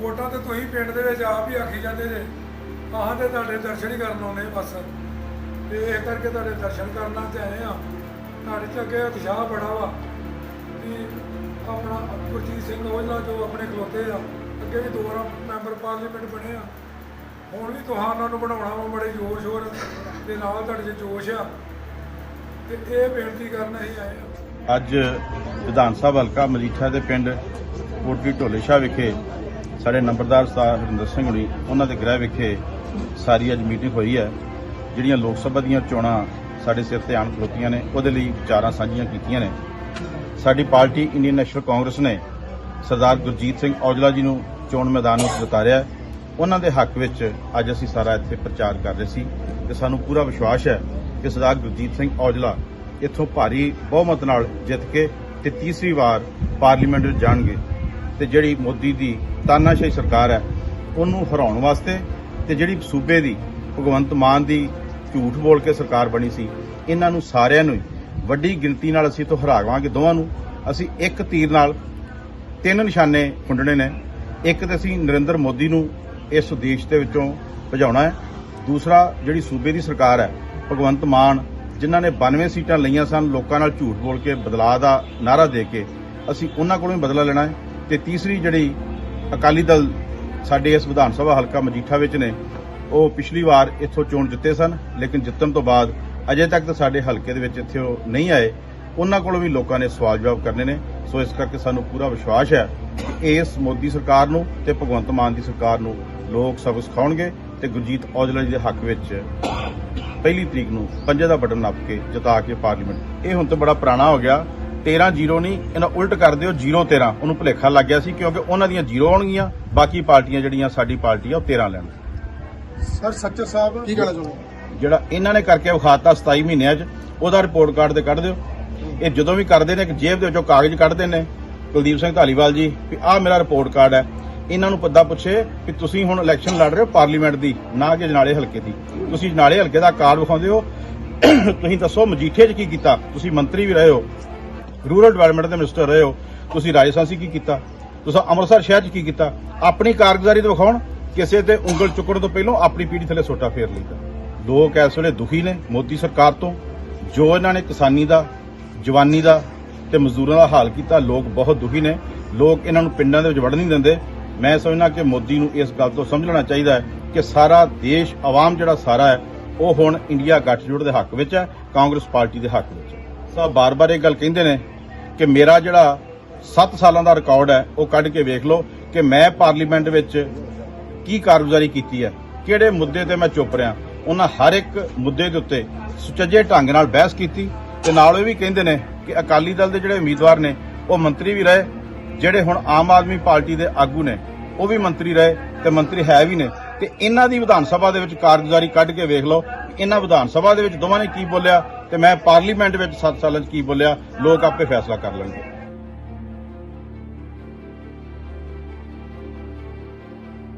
ਵੋਟਾਂ ਤੇ ਤੁਸੀਂ ਪਿੰਡ ਦੇ ਵਿੱਚ ਆਪ ਹੀ ਆਖੀ ਜਾਂਦੇ ਜੇ। ਆਹਾਂ ਤੇ ਤੁਹਾਡੇ ਦਰਸ਼ਨ ਹੀ ਕਰਨ ਆਉਂਦੇ ਬਸ। ਤੇ ਇਹ ਕਰਕੇ ਤੁਹਾਡੇ ਦਰਸ਼ਨ ਕਰਨਾ ਤੇ ਆਏ ਆ। ਤੁਹਾਡੇ ਚ ਅੱਗੇ ਉਤਸ਼ਾਹ ਬੜਾ ਵਾ ਵੀ ਆਪਣਾ ਗੁਰਜੀਤ ਸਿੰਘ ਔਜਲਾ ਜੋ ਆਪਣੇ ਖਲੋਤੇ ਆ, ਅੱਗੇ ਵੀ ਦੋ ਵਾਰ ਮੈਂਬਰ ਪਾਰਲੀਮੈਂਟ ਬਣੇ ਆ। ਹੁਣ ਵੀ ਤੁਹਾਨਾਂ ਨੂੰ ਬਣਾਉਣਾ ਵਾ ਬੜੇ ਜ਼ੋਰ ਸ਼ੋਰ ਦੇ ਨਾਲ ਤੁਹਾਡੇ 'ਚ ਜੋਸ਼ ਆ। ਤੇ ਇਹ ਬੇਨਤੀ ਕਰਨ ਅਸੀਂ ਆਏ ਆ। ਅੱਜ ਵਿਧਾਨ ਸਭਾ ਹਲਕਾ ਮਜੀਠਾ ਦੇ ਪਿੰਡ ਕੋਟਲੀ ਢੋਲੇ ਸ਼ਾਹ ਵਿਖੇ ਸਾਡੇ ਨੰਬਰਦਾਰ ਸਰਦਾਰ ਹਰਿੰਦਰ ਸਿੰਘ ਹੁਣੀ, ਉਹਨਾਂ ਦੇ ਗ੍ਰਹਿ ਵਿਖੇ ਸਾਰੀ ਅੱਜ ਮੀਟਿੰਗ ਹੋਈ ਹੈ, ਜਿਹੜੀਆਂ ਲੋਕ ਸਭਾ ਦੀਆਂ ਚੋਣਾਂ ਸਾਡੇ ਸਿਰ ਤੇ ਆਣ ਖਲੋਤੀਆਂ ਨੇ, ਉਹਦੇ ਲਈ ਵਿਚਾਰਾਂ ਸਾਂਝੀਆਂ ਕੀਤੀਆਂ ਨੇ। ਸਾਡੀ ਪਾਰਟੀ ਇੰਡੀਅਨ ਨੈਸ਼ਨਲ ਕਾਂਗਰਸ ਨੇ ਸਰਦਾਰ ਗੁਰਜੀਤ ਸਿੰਘ ਔਜਲਾ ਜੀ ਨੂੰ ਚੋਣ ਮੈਦਾਨ ਵਿੱਚ ਉਤਾਰਿਆ ਉਹਨਾਂ ਦੇ ਹੱਕ ਵਿੱਚ ਅੱਜ ਅਸੀਂ ਸਾਰਾ ਇੱਥੇ ਪ੍ਰਚਾਰ ਕਰ ਰਹੇ ਸੀ ਤੇ ਸਾਨੂੰ ਪੂਰਾ ਵਿਸ਼ਵਾਸ ਹੈ ਕਿ ਸਰਦਾਰ ਗੁਰਜੀਤ ਸਿੰਘ ਔਜਲਾ ਇੱਥੋਂ ਭਾਰੀ ਬਹੁਮਤ ਨਾਲ ਜਿੱਤ ਕੇ ਤੇ ਤੀਸਰੀ ਵਾਰ ਪਾਰਲੀਮੈਂਟ ਵਿੱਚ ਜਾਣਗੇ ਤੇ ਜਿਹੜੀ ਮੋਦੀ ਦੀ ਤਾਨਾਸ਼ਾਹੀ ਸਰਕਾਰ ਹੈ, ਉਹਨੂੰ ਹਰਾਉਣ ਵਾਸਤੇ ਤੇ ਜਿਹੜੀ ਸੂਬੇ ਦੀ ਭਗਵੰਤ ਮਾਨ ਦੀ ਝੂਠ ਬੋਲ ਕੇ ਸਰਕਾਰ ਬਣੀ ਸੀ, ਇਹਨਾਂ ਨੂੰ ਸਾਰਿਆਂ ਨੂੰ ਹੀ ਵੱਡੀ ਗਿਣਤੀ ਨਾਲ ਅਸੀਂ ਤੋਂ ਹਰਾਵਾਂਗੇ ਦੋਵਾਂ ਨੂੰ। ਅਸੀਂ ਇੱਕ ਤੀਰ ਨਾਲ ਤਿੰਨ ਨਿਸ਼ਾਨੇ ਖੁੰਡਣੇ ਨੇ। ਇੱਕ ਤੇ ਅਸੀਂ ਨਰਿੰਦਰ ਮੋਦੀ ਨੂੰ ਇਸ ਦੇਸ਼ ਦੇ ਵਿੱਚੋਂ ਭਜਾਉਣਾ ਹੈ। ਦੂਸਰਾ, ਜਿਹੜੀ ਸੂਬੇ ਦੀ ਸਰਕਾਰ ਹੈ, ਭਗਵੰਤ ਮਾਨ, ਜਿਨ੍ਹਾਂ ਨੇ 92 ਸੀਟਾਂ ਲਈਆਂ ਸਨ, ਲੋਕਾਂ ਨਾਲ ਝੂਠ ਬੋਲ ਕੇ ਬਦਲਾਅ ਦਾ ਨਾਰਾ ਦੇ ਕੇ ਅਸੀਂ ਉਹਨਾਂ ਕੋਲੋਂ ਹੀ ਬਦਲਾ ਲੈਣਾ ਹੈ। ਤੇ ਤੀਸਰੀ ਜਿਹੜੀ ਅਕਾਲੀ ਦਲ ਸਾਡੇ ਇਸ ਵਿਧਾਨ ਸਭਾ ਹਲਕਾ ਮਜੀਠਾ ਵਿੱਚ ਨੇ। ਉਹ ਪਿਛਲੀ ਵਾਰ ਇੱਥੋਂ ਚੋਣ ਜਿੱਤੇ ਸਨ, ਲੇਕਿਨ ਜਿੱਤਣ ਤੋਂ ਬਾਅਦ ਅਜੇ ਤੱਕ ਤਾਂ ਸਾਡੇ ਹਲਕੇ ਦੇ ਵਿੱਚ ਇੱਥੇ ਉਹ ਨਹੀਂ ਆਏ। ਉਹਨਾਂ ਕੋਲੋਂ ਵੀ ਲੋਕਾਂ ਨੇ ਸਵਾਲ ਜਵਾਬ ਕਰਨੇ ਨੇ। ਸੋ ਇਸ ਕਰਕੇ ਸਾਨੂੰ ਪੂਰਾ ਵਿਸ਼ਵਾਸ ਹੈ ਕਿ ਇਸ ਮੋਦੀ ਸਰਕਾਰ ਨੂੰ ਤੇ ਭਗਵੰਤ ਮਾਨ ਦੀ ਸਰਕਾਰ ਨੂੰ ਲੋਕ ਸਬਕ ਸਿਖਾਉਣਗੇ ਤੇ ਗੁਰਜੀਤ ਔਜਲਾ ਜੀ ਦੇ ਹੱਕ ਵਿੱਚ ਪਹਿਲੀ ਤਰੀਕ ਨੂੰ ਪੰਜੇ ਦਾ ਬਟਨ ਨੱਪ ਕੇ ਜਿਤਾ ਕੇ ਪਾਰਲੀਮੈਂਟ। ਇਹ ਹੁਣ ਤਾਂ ਬੜਾ ਪੁਰਾਣਾ ਹੋ ਗਿਆ। 13 ਜ਼ੀਰੋ ਨਹੀਂ ਇਹਨਾਂ ਉਲਟ ਕਰ ਦਿਓ 0 13 ਉਹਨੂੰ ਭੁਲੇਖਾ ਲੱਗ ਗਿਆ ਸੀ ਕਿਉਂਕਿ ਉਹਨਾਂ ਦੀਆਂ ਜ਼ੀਰੋ ਆਉਣਗੀਆਂ ਬਾਕੀ ਪਾਰਟੀਆਂ ਜਿਹੜੀਆਂ ਸਾਡੀ ਪਾਰਟੀ ਆ ਉਹ 13 ਲੈਣ। ਸਰ ਸੱਚਰ ਸਾਹਿਬ ਕੀ ਕਹਿਣਾ ਚਾਹੁੰਦੇ ਜਿਹੜਾ ਇਹਨਾਂ ਨੇ ਕਰਕੇ ਵਿਖਾਤਾ 27 ਮਹੀਨਿਆਂ 'ਚ ਉਹਦਾ ਰਿਪੋਰਟ ਕਾਰਡ ਤੇ ਕੱਢ ਦਿਓ। ਇਹ ਜਦੋਂ ਵੀ ਕਰਦੇ ਨੇ ਇੱਕ ਜੇਬ ਦੇ ਵਿੱਚੋਂ ਕਾਗਜ਼ ਕੱਢਦੇ ਨੇ। ਕੁਲਦੀਪ ਸਿੰਘ ਧਾਲੀਵਾਲ ਜੀ ਵੀ ਆਹ ਮੇਰਾ ਰਿਪੋਰਟ ਕਾਰਡ ਹੈ। ਇਹਨਾਂ ਨੂੰ ਪੱਦਾ ਪੁੱਛੇ ਕਿ ਤੁਸੀਂ ਹੁਣ ਇਲੈਕਸ਼ਨ ਲੜ ਰਹੇ ਹੋ ਪਾਰਲੀਮੈਂਟ ਦੀ ਨਾ ਕਿ ਜਨਾਲੇ ਹਲਕੇ ਦੀ। ਤੁਸੀਂ ਜਨਾਲੇ ਹਲਕੇ ਦਾ ਕਾਰਡ ਵਿਖਾਉਂਦੇ ਹੋ। ਤੁਸੀਂ ਦੱਸੋ ਮਜੀਠੇ 'ਚ ਕੀ ਕੀਤਾ? ਤੁਸੀਂ ਮੰਤਰੀ ਵੀ ਰਹੇ ਹੋ। ਰੂਰਲ ਡਿਵੈਲਪਮੈਂਟ ਦੇ ਮਿਨਿਸਟਰ ਰਹੇ ਹੋ, ਤੁਸੀਂ ਰਾਜਸਥਾਨ 'ਚ ਕੀ ਕੀਤਾ? ਤੁਸੀਂ ਅੰਮ੍ਰਿਤਸਰ ਸ਼ਹਿਰ 'ਚ ਕੀ ਕੀਤਾ? ਆਪਣੀ ਕਾਰਗੁਜ਼ਾਰੀ ਦਿਖਾਉਣ ਕਿਸੇ ਤੇ ਉਂਗਲ ਚੁੱਕਣ ਤੋਂ ਪਹਿਲਾਂ ਆਪਣੀ ਪੀੜੀ ਥੱਲੇ ਸੋਟਾ ਫੇਰ ਲਈਦਾ ਲੋਕ ਇਸ ਵੇਲੇ ਦੁਖੀ ਨੇ, ਮੋਦੀ ਸਰਕਾਰ ਤੋਂ, ਜੋ ਇਹਨਾਂ ਨੇ ਕਿਸਾਨੀ ਦਾ, ਜਵਾਨੀ ਦਾ ਤੇ ਮਜ਼ਦੂਰਾਂ ਦਾ ਹਾਲ ਕੀਤਾ, ਲੋਕ ਬਹੁਤ ਦੁਖੀ ਨੇ। ਲੋਕ ਇਹਨਾਂ ਨੂੰ ਪਿੰਡਾਂ ਦੇ ਵਿੱਚ ਵੜਨ ਨਹੀਂ ਦਿੰਦੇ। ਮੈਂ ਸਮਝਣਾ ਕਿ ਮੋਦੀ ਨੂੰ ਇਸ ਗੱਲ ਤੋਂ ਸਮਝਣਾ ਚਾਹੀਦਾ ਹੈ ਕਿ ਸਾਰਾ ਦੇਸ਼, ਆਵਾਮ ਜਿਹੜਾ ਸਾਰਾ ਹੈ, ਉਹ ਹੁਣ ਇੰਡੀਆ ਗੱਠਜੋੜ ਦੇ ਹੱਕ ਵਿੱਚ ਹੈ, ਕਾਂਗਰਸ ਪਾਰਟੀ ਦੇ ਹੱਕ ਵਿੱਚ ਹੈ। ਸਾਹਿਬ ਬਾਰ-ਬਾਰ ਇਹ ਗੱਲ ਕਹਿੰਦੇ ਨੇ ਕਿ ਮੇਰਾ ਜਿਹੜਾ 7 ਸਾਲਾਂ ਦਾ ਰਿਕਾਰਡ ਹੈ, ਉਹ ਕੱਢ ਕੇ ਵੇਖ ਲਓ ਕਿ ਮੈਂ ਪਾਰਲੀਮੈਂਟ ਵਿੱਚ ਕੀ ਕਾਰਗੁਜ਼ਾਰੀ ਕੀਤੀ ਹੈ, ਕਿਹੜੇ ਮੁੱਦੇ ਤੇ ਮੈਂ ਚੁੱਪ ਰਿਹਾ। ਉਹਨਾਂ ਹਰ ਇੱਕ ਮੁੱਦੇ ਦੇ ਉੱਤੇ ਸੁਚੱਜੇ ਢੰਗ ਨਾਲ ਬਹਿਸ ਕੀਤੀ ਤੇ ਨਾਲ ਇਹ ਵੀ ਕਹਿੰਦੇ ਨੇ ਕਿ ਅਕਾਲੀ ਦਲ ਦੇ ਜਿਹੜੇ ਉਮੀਦਵਾਰ ਨੇ, ਉਹ ਮੰਤਰੀ ਵੀ ਰਹੇ, ਜਿਹੜੇ ਹੁਣ ਆਮ ਆਦਮੀ ਪਾਰਟੀ ਦੇ ਆਗੂ ਨੇ, ਉਹ ਵੀ ਮੰਤਰੀ ਰਹੇ ਤੇ ਮੰਤਰੀ ਹੈ ਵੀ ਨੇ। ਤੇ ਇਹਨਾਂ ਦੀ ਵਿਧਾਨ ਸਭਾ ਦੇ ਵਿੱਚ ਕਾਰਗੁਜ਼ਾਰੀ ਕੱਢ ਕੇ ਵੇਖ ਲਓ, ਇਹਨਾਂ ਵਿਧਾਨ ਸਭਾ ਦੇ ਵਿੱਚ ਦੋਵਾਂ ਨੇ ਕੀ ਬੋਲਿਆ ਤੇ ਮੈਂ ਪਾਰਲੀਮੈਂਟ ਵਿੱਚ 7 ਸਾਲਾਂ 'ਚ ਕੀ ਬੋਲਿਆ ਲੋਕ ਆਪੇ ਫੈਸਲਾ ਕਰ ਲੈਣਗੇ।